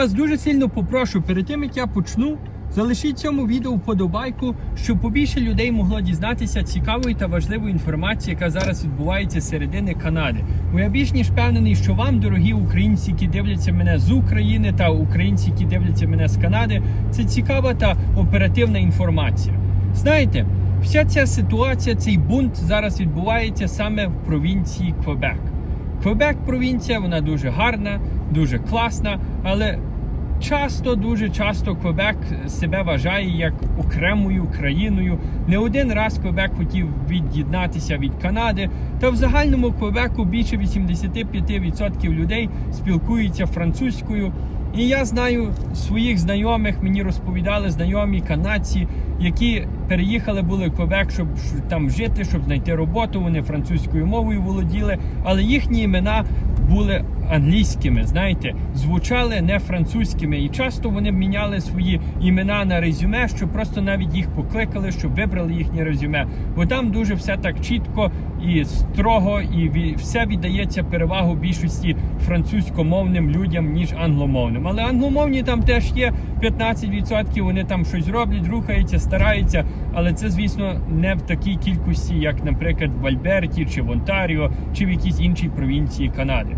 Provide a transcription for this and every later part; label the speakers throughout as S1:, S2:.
S1: Вас дуже сильно попрошу, перед тим як я почну, залишіть цьому відео вподобайку, щоб побільше людей могло дізнатися цікавої та важливої інформації, яка зараз відбувається з середини Канади. Бо я більш ніж впевнений, що вам, дорогі українці, які дивляться мене з України та українці, які дивляться мене з Канади, це цікава та оперативна інформація. Знаєте, вся ця ситуація, цей бунт зараз відбувається саме в провінції Квебек. Квебек провінція, вона дуже гарна, дуже класна, але часто, дуже часто Квебек себе вважає як окремою країною. Не один раз Квебек хотів від'єднатися від Канади. Та в загальному Квебеку більше 85% людей спілкуються французькою. І я знаю своїх знайомих, мені розповідали знайомі канадці, які переїхали були в Квебек, щоб там жити, щоб знайти роботу. Вони французькою мовою володіли, але їхні імена були англійськими, знаєте, звучали не французькими. І часто вони міняли свої імена на резюме, щоб просто навіть їх покликали, щоб вибрали їхнє резюме. Бо там дуже все так чітко і строго, і все віддається перевагу більшості французькомовним людям, ніж англомовним. Але англомовні там теж є 15%, вони там щось роблять, рухаються, стараються. Але це, звісно, не в такій кількості, як, наприклад, в Альберті чи в Онтаріо, чи в якійсь іншій провінції Канади.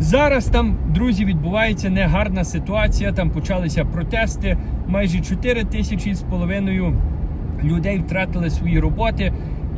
S1: Зараз там, друзі, відбувається негарна ситуація. Там почалися протести. Майже 4 тисячі з половиною людей втратили свої роботи.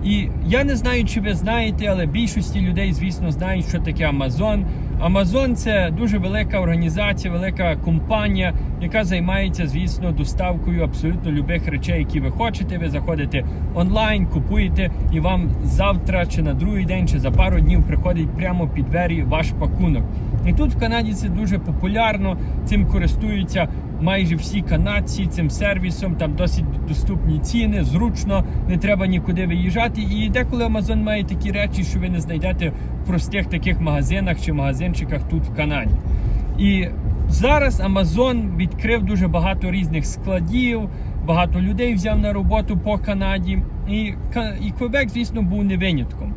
S1: І я не знаю, чи ви знаєте, але більшості людей, звісно, знають, що таке Амазон. Амазон це дуже велика організація, велика компанія, яка займається, звісно, доставкою абсолютно любих речей, які ви хочете. Ви заходите онлайн, купуєте, і вам завтра, чи на другий день, чи за пару днів приходить прямо під двері ваш пакунок. І тут в Канаді це дуже популярно. Цим користуються майже всі канадці цим сервісом. Там досить доступні ціни, зручно, не треба нікуди виїжджати. І деколи Amazon має такі речі, що ви не знайдете в простих таких магазинах чи магазинчиках тут в Канаді. І зараз Amazon відкрив дуже багато різних складів, багато людей взяв на роботу по Канаді. І, і Квебек, звісно, був не винятком.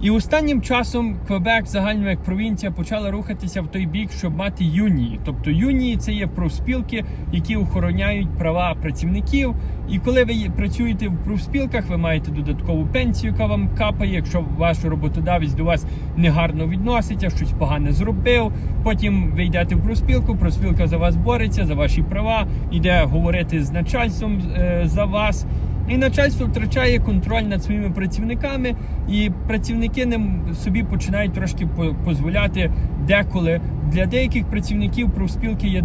S1: І останнім часом Квебек, загально як провінція, почала рухатися в той бік, щоб мати юнії. Тобто юнії це є профспілки, які охороняють права працівників. І коли ви працюєте в профспілках, ви маєте додаткову пенсію, яка вам капає. Якщо ваш роботодавець до вас негарно відноситься, щось погане зробив. Потім ви йдете в профспілку, профспілка за вас бореться, за ваші права, йде говорити з начальством е, за вас. І начальство втрачає контроль над своїми працівниками, і працівники ним собі починають трошки дозволяти деколи. Для деяких працівників профспілки є